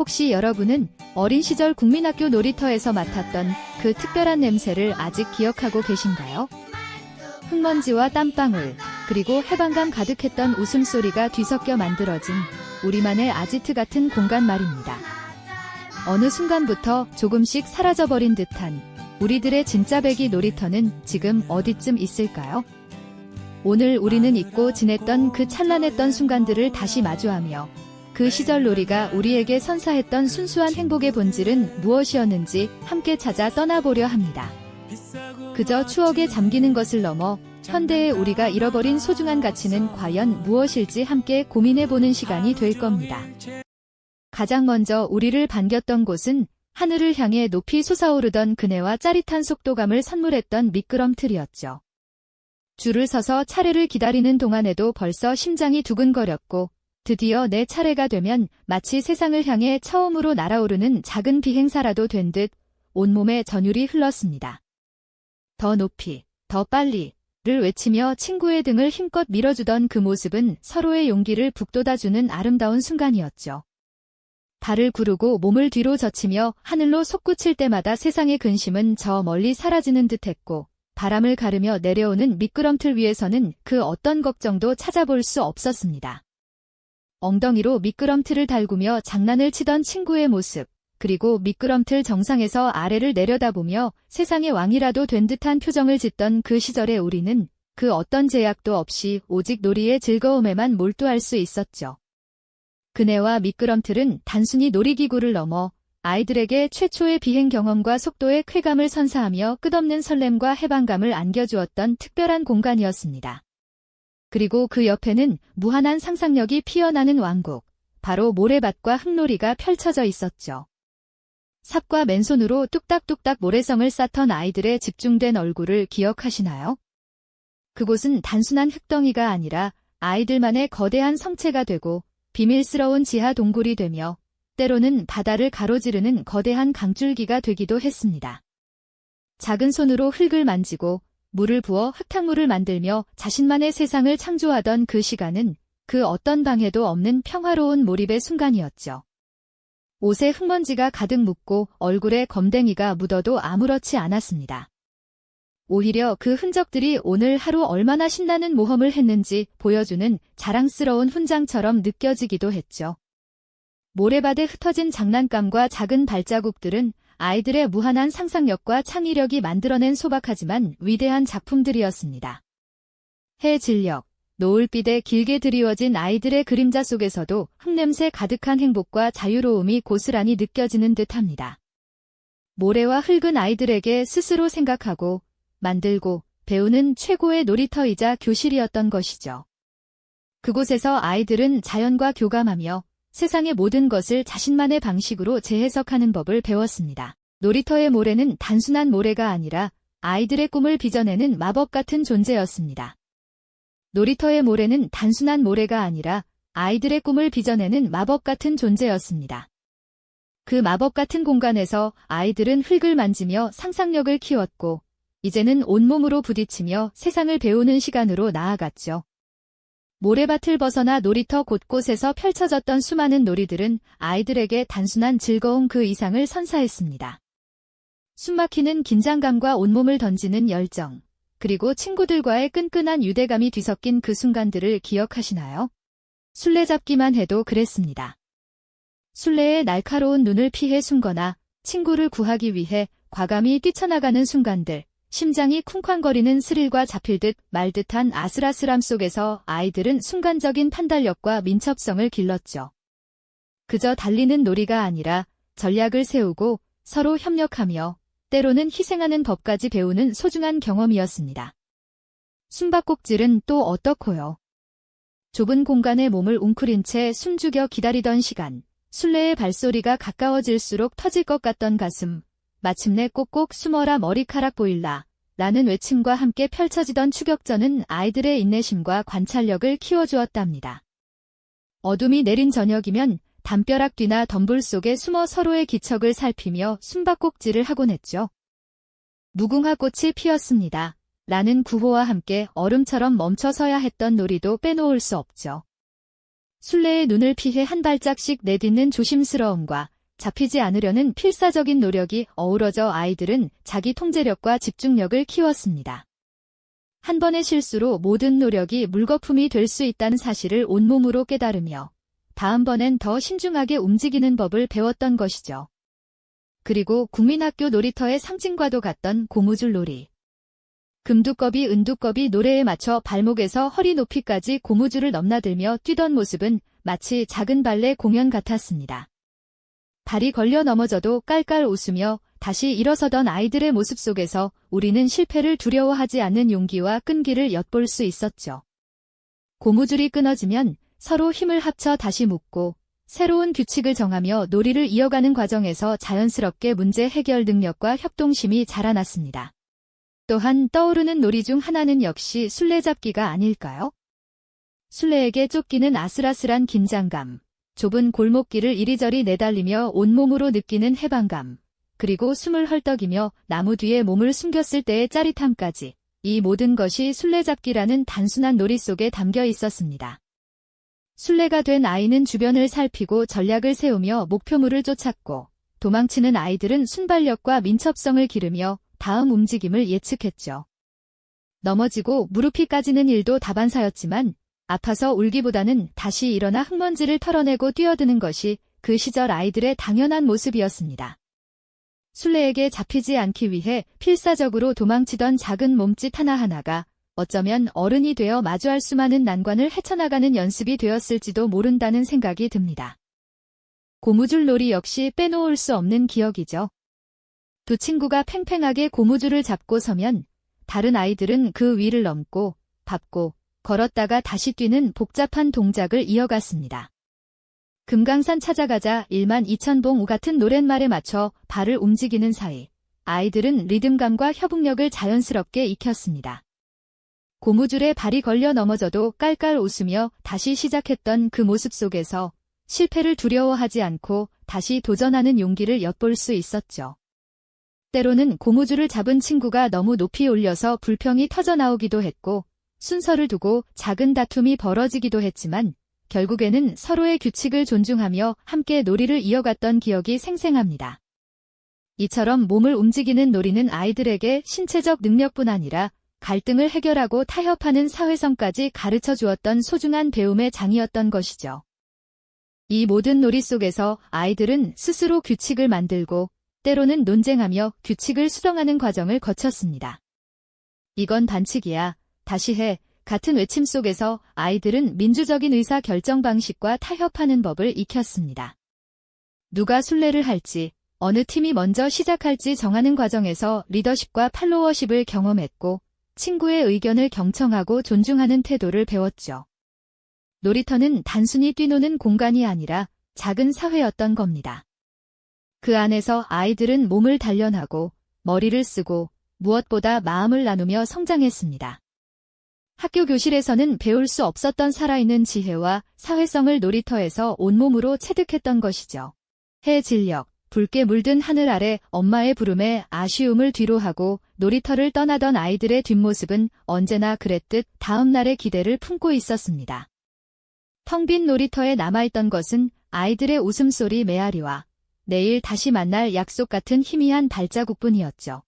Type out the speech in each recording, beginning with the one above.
혹시 여러분은 어린 시절 국민학교 놀이터에서 맡았던 그 특별한 냄새를 아직 기억하고 계신가요? 흙먼지와 땀방울, 그리고 해방감 가득했던 웃음소리가 뒤섞여 만들어진 우리만의 아지트 같은 공간 말입니다. 어느 순간부터 조금씩 사라져버린 듯한 우리들의 진짜 배기 놀이터는 지금 어디쯤 있을까요? 오늘 우리는 잊고 지냈던 그 찬란했던 순간들을 다시 마주하며 그 시절 놀이가 우리에게 선사했던 순수한 행복의 본질은 무엇이었는지 함께 찾아 떠나보려 합니다. 그저 추억에 잠기는 것을 넘어 현대의 우리가 잃어버린 소중한 가치는 과연 무엇일지 함께 고민해보는 시간이 될 겁니다. 가장 먼저 우리를 반겼던 곳은 하늘을 향해 높이 솟아오르던 그네와 짜릿한 속도감을 선물했던 미끄럼틀이었죠. 줄을 서서 차례를 기다리는 동안에도 벌써 심장이 두근거렸고 드디어 내 차례가 되면 마치 세상을 향해 처음으로 날아오르는 작은 비행사라도 된 듯 온몸에 전율이 흘렀습니다. 더 높이, 더 빨리, 를 외치며 친구의 등을 힘껏 밀어주던 그 모습은 서로의 용기를 북돋아주는 아름다운 순간이었죠. 발을 구르고 몸을 뒤로 젖히며 하늘로 솟구칠 때마다 세상의 근심은 저 멀리 사라지는 듯했고 바람을 가르며 내려오는 미끄럼틀 위에서는 그 어떤 걱정도 찾아볼 수 없었습니다. 엉덩이로 미끄럼틀을 달구며 장난을 치던 친구의 모습, 그리고 미끄럼틀 정상에서 아래를 내려다보며 세상의 왕이라도 된 듯한 표정을 짓던 그 시절의 우리는 그 어떤 제약도 없이 오직 놀이의 즐거움에만 몰두할 수 있었죠. 그네와 미끄럼틀은 단순히 놀이기구를 넘어 아이들에게 최초의 비행 경험과 속도의 쾌감을 선사하며 끝없는 설렘과 해방감을 안겨주었던 특별한 공간이었습니다. 그리고 그 옆에는 무한한 상상력이 피어나는 왕국, 바로 모래밭과 흙놀이가 펼쳐져 있었죠. 삽과 맨손으로 뚝딱뚝딱 모래성을 쌓던 아이들의 집중된 얼굴을 기억하시나요? 그곳은 단순한 흙덩이가 아니라 아이들만의 거대한 성체가 되고 비밀스러운 지하 동굴이 되며 때로는 바다를 가로지르는 거대한 강줄기가 되기도 했습니다. 작은 손으로 흙을 만지고 물을 부어 흙탕물을 만들며 자신만의 세상을 창조하던 그 시간은 그 어떤 방해도 없는 평화로운 몰입의 순간이었죠. 옷에 흙먼지가 가득 묻고 얼굴에 검댕이가 묻어도 아무렇지 않았습니다. 오히려 그 흔적들이 오늘 하루 얼마나 신나는 모험을 했는지 보여주는 자랑스러운 훈장처럼 느껴지기도 했죠. 모래밭에 흩어진 장난감과 작은 발자국들은 아이들의 무한한 상상력과 창의력이 만들어낸 소박하지만 위대한 작품들이었습니다. 해 진력, 노을빛에 길게 드리워진 아이들의 그림자 속에서도 흙냄새 가득한 행복과 자유로움이 고스란히 느껴지는 듯합니다. 모래와 흙은 아이들에게 스스로 생각하고 만들고 배우는 최고의 놀이터이자 교실이었던 것이죠. 그곳에서 아이들은 자연과 교감하며 세상의 모든 것을 자신만의 방식으로 재해석하는 법을 배웠습니다. 놀이터의 모래는 단순한 모래가 아니라 아이들의 꿈을 빚어내는 마법 같은 존재였습니다. 놀이터의 모래는 단순한 모래가 아니라 아이들의 꿈을 빚어내는 마법 같은 존재였습니다. 그 마법 같은 공간에서 아이들은 흙을 만지며 상상력을 키웠고, 이제는 온몸으로 부딪히며 세상을 배우는 시간으로 나아갔죠. 모래밭을 벗어나 놀이터 곳곳에서 펼쳐졌던 수많은 놀이들은 아이들에게 단순한 즐거움 그 이상을 선사했습니다. 숨막히는 긴장감과 온몸을 던지는 열정, 그리고 친구들과의 끈끈한 유대감이 뒤섞인 그 순간들을 기억하시나요? 술래잡기만 해도 그랬습니다. 술래의 날카로운 눈을 피해 숨거나 친구를 구하기 위해 과감히 뛰쳐나가는 순간들, 심장이 쿵쾅거리는 스릴과 잡힐 듯 말 듯한 아슬아슬함 속에서 아이들은 순간적인 판단력과 민첩성을 길렀죠. 그저 달리는 놀이가 아니라 전략을 세우고 서로 협력하며 때로는 희생하는 법까지 배우는 소중한 경험이었습니다. 숨바꼭질은 또 어떻고요? 좁은 공간에 몸을 웅크린 채 숨죽여 기다리던 시간, 술래의 발소리가 가까워질수록 터질 것 같던 가슴, 마침내 꼭꼭 숨어라 머리카락 보일라. 라는 외침과 함께 펼쳐지던 추격전은 아이들의 인내심과 관찰력을 키워주었답니다. 어둠이 내린 저녁이면 담벼락 뒤나 덤불 속에 숨어 서로의 기척을 살피며 숨바꼭질을 하곤 했죠. 무궁화 꽃이 피었습니다. 라는 구호와 함께 얼음처럼 멈춰서야 했던 놀이도 빼놓을 수 없죠. 술래의 눈을 피해 한 발짝씩 내딛는 조심스러움과 잡히지 않으려는 필사적인 노력이 어우러져 아이들은 자기 통제력과 집중력을 키웠습니다. 한 번의 실수로 모든 노력이 물거품이 될 수 있다는 사실을 온몸으로 깨달으며 다음번엔 더 신중하게 움직이는 법을 배웠던 것이죠. 그리고 국민학교 놀이터의 상징과도 같던 고무줄 놀이. 금두꺼비 은두꺼비 노래에 맞춰 발목에서 허리 높이까지 고무줄을 넘나들며 뛰던 모습은 마치 작은 발레 공연 같았습니다. 발이 걸려 넘어져도 깔깔 웃으며 다시 일어서던 아이들의 모습 속에서 우리는 실패를 두려워하지 않는 용기와 끈기를 엿볼 수 있었죠. 고무줄이 끊어지면 서로 힘을 합쳐 다시 묶고 새로운 규칙을 정하며 놀이를 이어가는 과정에서 자연스럽게 문제 해결 능력과 협동심이 자라났습니다. 또한 떠오르는 놀이 중 하나는 역시 술래잡기가 아닐까요? 술래에게 쫓기는 아슬아슬한 긴장감, 좁은 골목길을 이리저리 내달리며 온몸으로 느끼는 해방감, 그리고 숨을 헐떡이며 나무 뒤에 몸을 숨겼을 때의 짜릿함까지 이 모든 것이 술래잡기라는 단순한 놀이 속에 담겨 있었습니다. 술래가 된 아이는 주변을 살피고 전략을 세우며 목표물을 쫓았고 도망치는 아이들은 순발력과 민첩성을 기르며 다음 움직임을 예측했죠. 넘어지고 무릎이 까지는 일도 다반사였지만 아파서 울기보다는 다시 일어나 흙먼지를 털어내고 뛰어드는 것이 그 시절 아이들의 당연한 모습이었습니다. 술래에게 잡히지 않기 위해 필사적으로 도망치던 작은 몸짓 하나하나가 어쩌면 어른이 되어 마주할 수많은 난관을 헤쳐나가는 연습이 되었을지도 모른다는 생각이 듭니다. 고무줄 놀이 역시 빼놓을 수 없는 기억이죠. 두 친구가 팽팽하게 고무줄을 잡고 서면 다른 아이들은 그 위를 넘고 밟고 걸었다가 다시 뛰는 복잡한 동작을 이어갔습니다. 금강산 찾아가자 1만 2천봉 같은 노랫말에 맞춰 발을 움직이는 사이 아이들은 리듬감과 협응력을 자연스럽게 익혔습니다. 고무줄에 발이 걸려 넘어져도 깔깔 웃으며 다시 시작했던 그 모습 속에서 실패를 두려워하지 않고 다시 도전하는 용기를 엿볼 수 있었죠. 때로는 고무줄을 잡은 친구가 너무 높이 올려서 불평이 터져나오기도 했고 순서를 두고 작은 다툼이 벌어지기도 했지만 결국에는 서로의 규칙을 존중하며 함께 놀이를 이어갔던 기억이 생생합니다. 이처럼 몸을 움직이는 놀이는 아이들에게 신체적 능력뿐 아니라 갈등을 해결하고 타협하는 사회성까지 가르쳐 주었던 소중한 배움의 장이었던 것이죠. 이 모든 놀이 속에서 아이들은 스스로 규칙을 만들고 때로는 논쟁하며 규칙을 수정하는 과정을 거쳤습니다. 이건 반칙이야. 다시 해. 같은 외침 속에서 아이들은 민주적인 의사 결정 방식과 타협하는 법을 익혔습니다. 누가 순례를 할지, 어느 팀이 먼저 시작할지 정하는 과정에서 리더십과 팔로워십을 경험했고, 친구의 의견을 경청하고 존중하는 태도를 배웠죠. 놀이터는 단순히 뛰노는 공간이 아니라 작은 사회였던 겁니다. 그 안에서 아이들은 몸을 단련하고 머리를 쓰고 무엇보다 마음을 나누며 성장했습니다. 학교 교실에서는 배울 수 없었던 살아있는 지혜와 사회성을 놀이터에서 온몸으로 체득했던 것이죠. 해 진력, 붉게 물든 하늘 아래 엄마의 부름에 아쉬움을 뒤로하고 놀이터를 떠나던 아이들의 뒷모습은 언제나 그랬듯 다음날의 기대를 품고 있었습니다. 텅 빈 놀이터에 남아있던 것은 아이들의 웃음소리 메아리와 내일 다시 만날 약속 같은 희미한 발자국뿐이었죠.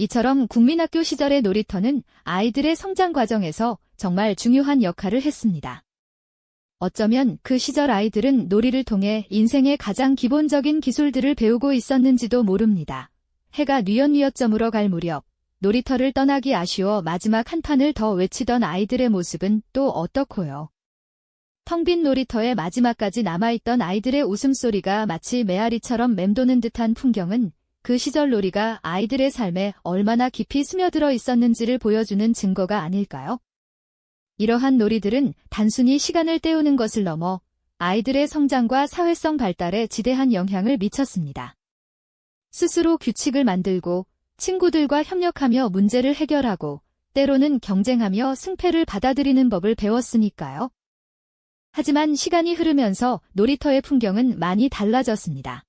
이처럼 국민학교 시절의 놀이터는 아이들의 성장 과정에서 정말 중요한 역할을 했습니다. 어쩌면 그 시절 아이들은 놀이를 통해 인생의 가장 기본적인 기술들을 배우고 있었는지도 모릅니다. 해가 뉘엿뉘엿점으로 갈 무렵 놀이터를 떠나기 아쉬워 마지막 한 판을 더 외치던 아이들의 모습은 또 어떻고요. 텅 빈 놀이터의 마지막까지 남아있던 아이들의 웃음소리가 마치 메아리처럼 맴도는 듯한 풍경은 그 시절 놀이가 아이들의 삶에 얼마나 깊이 스며들어 있었는지를 보여주는 증거가 아닐까요? 이러한 놀이들은 단순히 시간을 때우는 것을 넘어 아이들의 성장과 사회성 발달에 지대한 영향을 미쳤습니다. 스스로 규칙을 만들고 친구들과 협력하며 문제를 해결하고 때로는 경쟁하며 승패를 받아들이는 법을 배웠으니까요. 하지만 시간이 흐르면서 놀이터의 풍경은 많이 달라졌습니다.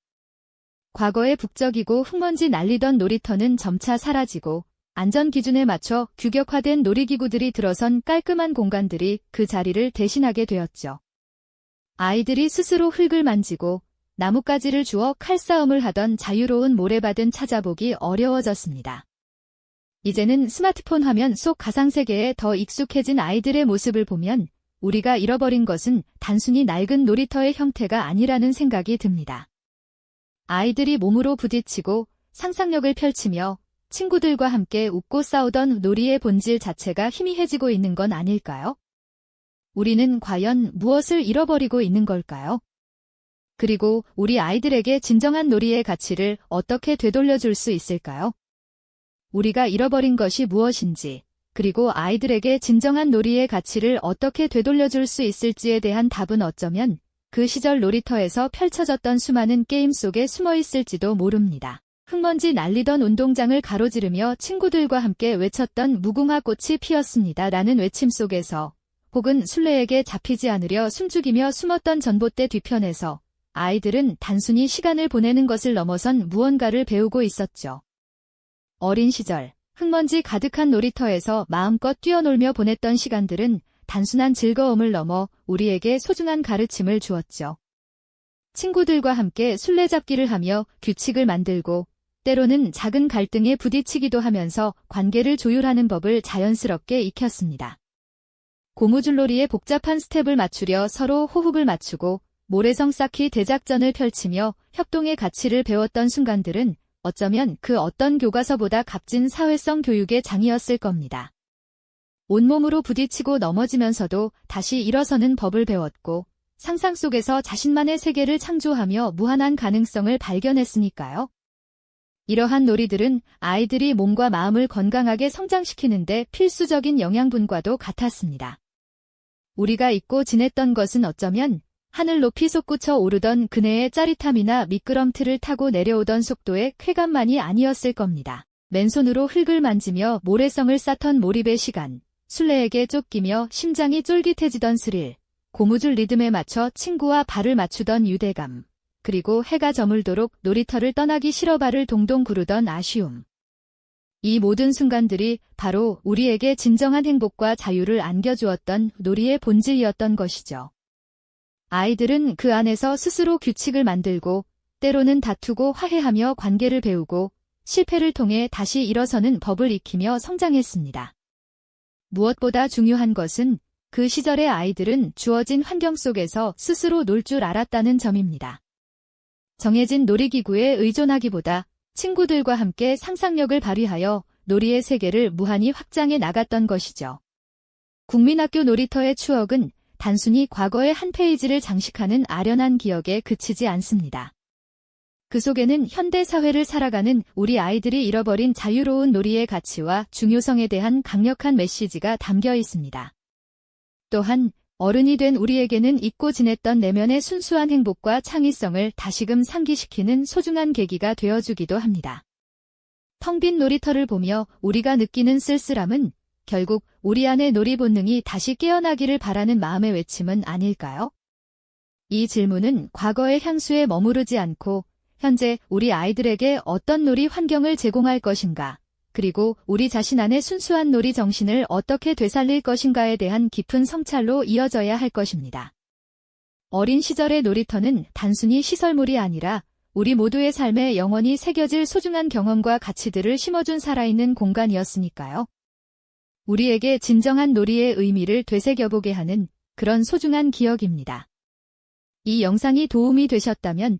과거의 북적이고 흙먼지 날리던 놀이터는 점차 사라지고 안전 기준에 맞춰 규격화된 놀이기구들이 들어선 깔끔한 공간들이 그 자리를 대신하게 되었죠. 아이들이 스스로 흙을 만지고 나뭇가지를 주워 칼싸움을 하던 자유로운 모래밭은 찾아보기 어려워졌습니다. 이제는 스마트폰 화면 속 가상세계에 더 익숙해진 아이들의 모습을 보면 우리가 잃어버린 것은 단순히 낡은 놀이터의 형태가 아니라는 생각이 듭니다. 아이들이 몸으로 부딪히고 상상력을 펼치며 친구들과 함께 웃고 싸우던 놀이의 본질 자체가 희미해지고 있는 건 아닐까요? 우리는 과연 무엇을 잃어버리고 있는 걸까요? 그리고 우리 아이들에게 진정한 놀이의 가치를 어떻게 되돌려줄 수 있을까요? 우리가 잃어버린 것이 무엇인지, 그리고 아이들에게 진정한 놀이의 가치를 어떻게 되돌려줄 수 있을지에 대한 답은 어쩌면 그 시절 놀이터에서 펼쳐졌던 수많은 게임 속에 숨어 있을지도 모릅니다. 흙먼지 날리던 운동장을 가로지르며 친구들과 함께 외쳤던 무궁화 꽃이 피었습니다. 라는 외침 속에서 혹은 술래에게 잡히지 않으려 숨죽이며 숨었던 전봇대 뒤편에서 아이들은 단순히 시간을 보내는 것을 넘어선 무언가를 배우고 있었죠. 어린 시절, 흙먼지 가득한 놀이터에서 마음껏 뛰어놀며 보냈던 시간들은 단순한 즐거움을 넘어 우리에게 소중한 가르침을 주었죠. 친구들과 함께 술래잡기를 하며 규칙을 만들고 때로는 작은 갈등에 부딪히기도 하면서 관계를 조율하는 법을 자연스럽게 익혔습니다. 고무줄놀이의 복잡한 스텝을 맞추려 서로 호흡을 맞추고 모래성 쌓기 대작전을 펼치며 협동의 가치를 배웠던 순간들은 어쩌면 그 어떤 교과서보다 값진 사회성 교육의 장이었을 겁니다. 온몸으로 부딪히고 넘어지면서도 다시 일어서는 법을 배웠고 상상 속에서 자신만의 세계를 창조하며 무한한 가능성을 발견했으니까요. 이러한 놀이들은 아이들이 몸과 마음을 건강하게 성장시키는데 필수적인 영양분과도 같았습니다. 우리가 잊고 지냈던 것은 어쩌면 하늘 높이 솟구쳐 오르던 그네의 짜릿함이나 미끄럼틀을 타고 내려오던 속도의 쾌감만이 아니었을 겁니다. 맨손으로 흙을 만지며 모래성을 쌓던 몰입의 시간, 술래에게 쫓기며 심장이 쫄깃해지던 스릴, 고무줄 리듬에 맞춰 친구와 발을 맞추던 유대감, 그리고 해가 저물도록 놀이터를 떠나기 싫어 발을 동동 구르던 아쉬움. 이 모든 순간들이 바로 우리에게 진정한 행복과 자유를 안겨주었던 놀이의 본질이었던 것이죠. 아이들은 그 안에서 스스로 규칙을 만들고 때로는 다투고 화해하며 관계를 배우고 실패를 통해 다시 일어서는 법을 익히며 성장했습니다. 무엇보다 중요한 것은 그 시절의 아이들은 주어진 환경 속에서 스스로 놀 줄 알았다는 점입니다. 정해진 놀이기구에 의존하기보다 친구들과 함께 상상력을 발휘하여 놀이의 세계를 무한히 확장해 나갔던 것이죠. 국민학교 놀이터의 추억은 단순히 과거의 한 페이지를 장식하는 아련한 기억에 그치지 않습니다. 그 속에는 현대 사회를 살아가는 우리 아이들이 잃어버린 자유로운 놀이의 가치와 중요성에 대한 강력한 메시지가 담겨 있습니다. 또한 어른이 된 우리에게는 잊고 지냈던 내면의 순수한 행복과 창의성을 다시금 상기시키는 소중한 계기가 되어주기도 합니다. 텅 빈 놀이터를 보며 우리가 느끼는 쓸쓸함은 결국 우리 안의 놀이 본능이 다시 깨어나기를 바라는 마음의 외침은 아닐까요? 이 질문은 과거의 향수에 머무르지 않고 현재 우리 아이들에게 어떤 놀이 환경을 제공할 것인가, 그리고 우리 자신 안의 순수한 놀이 정신을 어떻게 되살릴 것인가에 대한 깊은 성찰로 이어져야 할 것입니다. 어린 시절의 놀이터는 단순히 시설물이 아니라 우리 모두의 삶에 영원히 새겨질 소중한 경험과 가치들을 심어준 살아있는 공간이었으니까요. 우리에게 진정한 놀이의 의미를 되새겨보게 하는 그런 소중한 기억입니다. 이 영상이 도움이 되셨다면